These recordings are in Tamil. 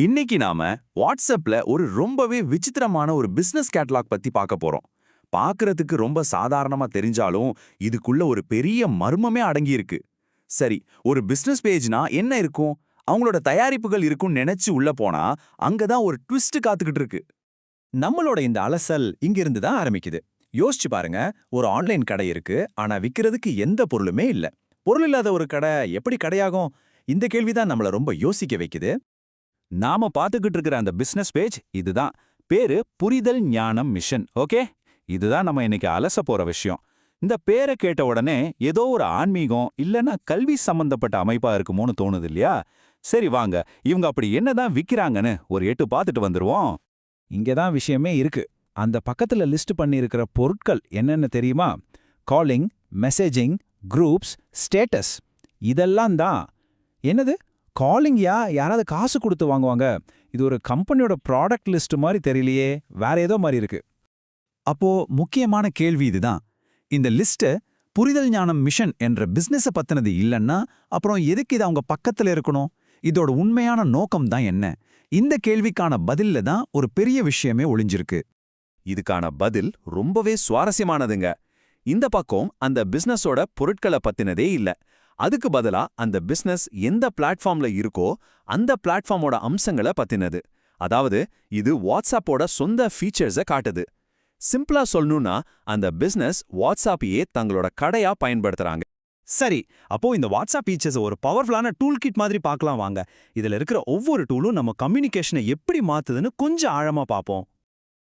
இன்னைக்கு நாம வாட்ஸ்அப்ல ஒரு ரொம்பவே விசித்திரமான ஒரு பிசினஸ் கேட்டலாக் பத்தி பார்க்க போறோம். பார்க்கறதுக்கு ரொம்ப சாதாரணமா தெரிஞ்சாலும் இதுக்குள்ள ஒரு பெரிய மர்மமே அடங்கி இருக்கு. சரி ஒரு பிசினஸ் பேஜ்னா என்ன இருக்கும்? அவங்களோட தயாரிப்புகள் இருக்கும்னு நினைச்சு உள்ள போனா அங்கதான் ஒரு ட்விஸ்ட் காத்துக்கிட்டு இருக்கு. நம்மளோட இந்த அலசல் இங்கிருந்து தான் ஆரம்பிக்குது. யோசிச்சு பாருங்க ஒரு ஆன்லைன் கடை இருக்கு ஆனா விக்கிறதுக்கு எந்த பொருளுமே இல்ல. பொருள் இல்லாத ஒரு கடை எப்படி கடையாகும்? இந்த கேள்விதான் நம்மள ரொம்ப யோசிக்க வைக்குது. நாம பார்த்துக்கிட்டு இருக்கிற அந்த பிசினஸ் பேஜ் இதுதான். பேரு புரிதல் ஞானம் மிஷன் ஓகே இதுதான் நம்ம இன்னைக்கு அலச போற விஷயம். இந்த பேரை கேட்ட உடனே ஏதோ ஒரு ஆன்மீகம் இல்லனா கல்வி சம்பந்தப்பட்ட அமைப்பா இருக்குமோன்னு தோணுது இல்லையா? சரி வாங்க இவங்க அப்படி என்னதான் விற்கிறாங்கன்னு ஒரு எட்டு பார்த்துட்டு வந்துருவோம். இங்கே தான் விஷயமே இருக்கு. அந்த பக்கத்துல லிஸ்ட் பண்ணியிருக்கிற பொருட்கள் என்னென்ன தெரியுமா? காலிங் மெசேஜிங் குரூப்ஸ் ஸ்டேட்டஸ் இதெல்லாம் தான். என்னது? காலிங்யா யாராவது காசு கொடுத்து வாங்குவாங்க. இது ஒரு கம்பெனியோட ப்ராடக்ட் லிஸ்ட் மாதிரி தெரியலையே. வேற ஏதோ மாதிரி இருக்கு. அப்போ முக்கியமான கேள்வி இதுதான். இந்த லிஸ்ட் புரிதல் ஞானம் மிஷன் என்ற பிசினஸ பத்தினது இல்லைன்னா அப்புறம் எதுக்கு இது அவங்க பக்கத்துல இருக்கணும்? இதோட உண்மையான நோக்கம் தான் என்ன? இந்த கேள்விக்கான பதில்ல தான் ஒரு பெரிய விஷயமே ஒளிஞ்சிருக்கு. இதுக்கான பதில் ரொம்பவே சுவாரஸ்யமானதுங்க. இந்த பக்கம் அந்த பிசினஸோட பொருட்களை பத்தினதே இல்ல. அதுக்கு பதிலா அந்த பிசினஸ் எந்த பிளாட்ஃபார்ம்ல இருக்கோ அந்த பிளாட்ஃபார்மோட அம்சங்களை பத்தினது. அதாவது இது வாட்ஸ்அப்போட சொந்த ஃபீச்சர்ஸை காட்டுது. சிம்பிளா சொல்லணும்னா அந்த பிசினஸ் வாட்ஸ்அப்பையே தங்களோட கடையா பயன்படுத்துறாங்க. சரி அப்போ இந்த வாட்ஸ்அப் ஃபீச்சர்ஸ் ஒரு பவர்ஃபுல்லான டூல் கிட் மாதிரி பார்க்கலாம் வாங்க. இதுல இருக்கிற ஒவ்வொரு டூலும் நம்ம கம்யூனிகேஷனை எப்படி மாத்துதுன்னு கொஞ்சம் ஆழமா பார்ப்போம்.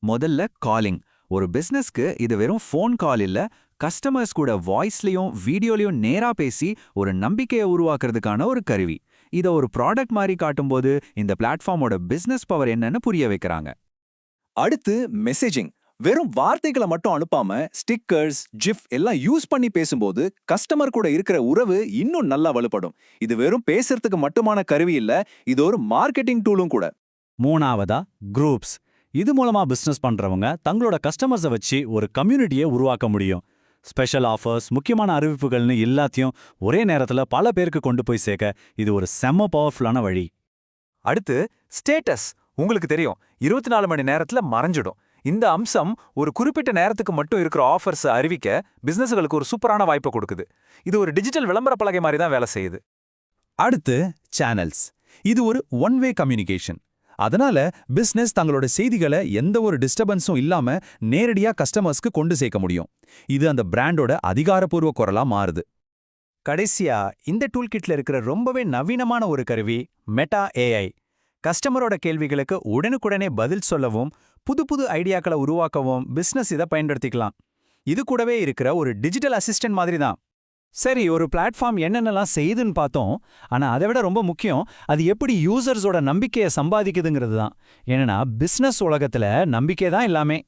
முதல்ல காலிங் ஒரு பிசினஸ்க்கு இது வெறும் ஃபோன் கால் இல்ல கஸ்டமர்ஸ் கூட வாய்ஸ்லயும் வீடியோலயும் நேரா பேசி ஒரு நம்பிக்கையை உருவாக்குறதுக்கான ஒரு கருவி. இத ஒரு ப்ராடக்ட் மாதிரி காட்டும்போது இந்த பிளாட்ஃபார்மோட பிசினஸ் பவர் என்னன்னு புரிய வைக்கிறாங்க. அடுத்து மெசேஜிங் வெறும் வார்த்தைகளை மட்டும் அனுப்பாம ஸ்டிக்கர்ஸ் ஜிஃப் எல்லாம் யூஸ் பண்ணி பேசும்போது கஸ்டமர் கூட இருக்கிற உறவு இன்னும் நல்லா வலுப்படும். இது வெறும் பேசுறதுக்கு மட்டுமான கருவி இல்ல இது ஒரு மார்க்கெட்டிங் டூலும் கூட. மூணாவதா குரூப்ஸ் இது மூலமா பிசினஸ் பண்றவங்க தங்களோட கஸ்டமர்ஸை வச்சு ஒரு கம்யூனிட்டியை உருவாக்க முடியும். ஸ்பெஷல் ஆஃபர்ஸ் முக்கியமான அறிவிப்புகள்னு எல்லாத்தையும் ஒரே நேரத்துல பல பேருக்கு கொண்டு போய் சேர்க்க இது ஒரு செம்ம பவர்ஃபுல்லான வழி. அடுத்து ஸ்டேட்டஸ். உங்களுக்கு தெரியும் இருபத்தி நாலு மணி நேரத்துல மறைஞ்சிடும். இந்த அம்சம் ஒரு குறிப்பிட்ட நேரத்துக்கு மட்டும் இருக்கிற ஆஃபர்ஸ் அறிவிக்க பிசினஸ்களுக்கு ஒரு சூப்பரான வாய்ப்பை கொடுக்குது. இது ஒரு டிஜிட்டல் விளம்பர பலகை மாதிரி தான் வேலை செய்யுது. அடுத்து சேனல்ஸ். இது ஒரு ஒன் வே கம்யூனிகேஷன். அதனால பிசினஸ் தங்களோட செய்திகளை எந்த ஒரு டிஸ்டர்பன்ஸும் இல்லாம நேரடியா கஸ்டமர்ஸ்க்கு கொண்டு சேர்க்க முடியும். இது அந்த பிராண்டோட அதிகாரப்பூர்வ குரலா மாறுது. கடைசியா இந்த டூல்கிட்ல இருக்கிற ரொம்பவே நவீனமான ஒரு கருவி மெட்டா ஏஐ கஸ்டமரோட கேள்விகளுக்கு உடனுக்குடனே பதில் சொல்லவும் புது புது ஐடியாக்களை உருவாக்கவும் பிசினஸ் இதை பயன்படுத்திக்கலாம். இது கூடவே இருக்கிற ஒரு டிஜிட்டல் அசிஸ்டன்ட் மாதிரி தான் சரி ஒரு பிளாட்ஃபார்ம் என்னென்னலாம் செய்யுதுன்னு பார்த்தோம். ஆனா அதை விட ரொம்ப முக்கியம் அது எப்படி யூசர்ஸோட நம்பிக்கையை சம்பாதிக்குதுங்கிறது தான். ஏன்னா பிசினஸ் உலகத்துல நம்பிக்கை தான் எல்லாமே.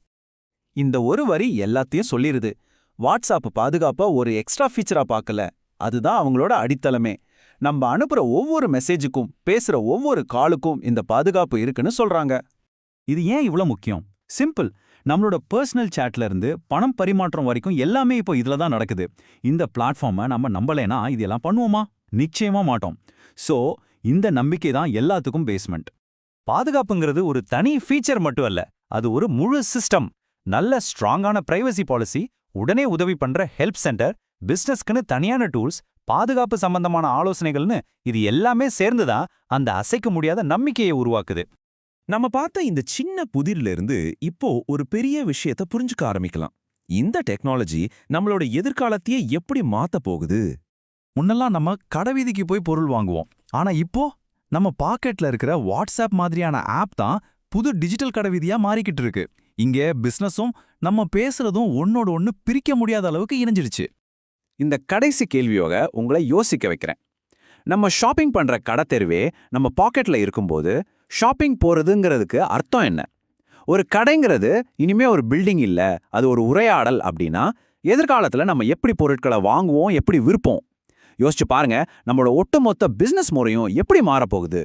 இந்த ஒரு வரி எல்லாத்தையும் சொல்லிருது. வாட்ஸ்அப் பாதுகாப்பாக ஒரு எக்ஸ்ட்ரா ஃபீச்சரா பார்க்கல. அதுதான் அவங்களோட அடித்தளமே. நம்ம அனுப்புற ஒவ்வொரு மெசேஜுக்கும் பேசுற ஒவ்வொரு காலுக்கும் இந்த பாதுகாப்பு இருக்குன்னு சொல்றாங்க. இது ஏன் இவ்ளோ முக்கியம்? சிம்பிள் நம்மளோட பர்சனல் சேட்ல இருந்து பணம் பரிமாற்றம் வரைக்கும் எல்லாமே இப்போ இதுல தான் நடக்குது. இந்த பிளாட்ஃபார்மை நம்ம நம்பலைனா இதெல்லாம் பண்ணுவோமா? நிச்சயமா மாட்டோம். சோ இந்த நம்பிக்கை தான் எல்லாத்துக்கும் பேஸ்மெண்ட் பாதுகாப்புங்கிறது ஒரு தனி ஃபீச்சர் மட்டும் அல்ல அது ஒரு முழு சிஸ்டம் நல்ல ஸ்ட்ராங்கான பிரைவசி பாலிசி உடனே உதவி பண்ற ஹெல்ப் சென்டர் பிசினஸ்க்குன்னு தனியான டூல்ஸ் பாதுகாப்பு சம்பந்தமான ஆலோசனைகள்னு இது எல்லாமே சேர்ந்துதான் அந்த அசைக்க முடியாத நம்பிக்கையை உருவாக்குது. நம்ம பார்த்த இந்த சின்ன புதிர்ல இருந்து இப்போ ஒரு பெரிய விஷயத்த புரிஞ்சுக்க ஆரம்பிக்கலாம். இந்த டெக்னாலஜி நம்மளோட எதிர்காலத்தையே எப்படி மாத்த போகுது? முன்னெல்லாம் நம்ம கடைவீதிக்கு போய் பொருள் வாங்குவோம். ஆனா இப்போ நம்ம பாக்கெட்ல இருக்கிற வாட்ஸ்அப் மாதிரியான ஆப் தான் புது டிஜிட்டல் கடைவீதியா மாறிக்கிட்டு இருக்கு. இங்க பிசினஸும் நம்ம பேசுறதும் ஒன்னோட ஒன்னு பிரிக்க முடியாத அளவுக்கு இணைஞ்சிடுச்சு. இந்த கடைசி கேள்வியோக உங்களை யோசிக்க வைக்கிறேன். நம்ம ஷாப்பிங் பண்ற கடை தெருவே நம்ம பாக்கெட்ல இருக்கும்போது ஷாப்பிங் போகிறதுங்கிறதுக்கு அர்த்தம் என்ன? ஒரு கடைங்கிறது இனிமே ஒரு பில்டிங் இல்ல அது ஒரு உரையாடல் அப்படின்னா எதிர்காலத்துல நம்ம எப்படி பொருட்களை வாங்குவோம் எப்படி விற்போம்? யோசிச்சு பாருங்க நம்மளோட ஒட்டுமொத்த பிசினஸ் முறையும் எப்படி மாறப்போகுது?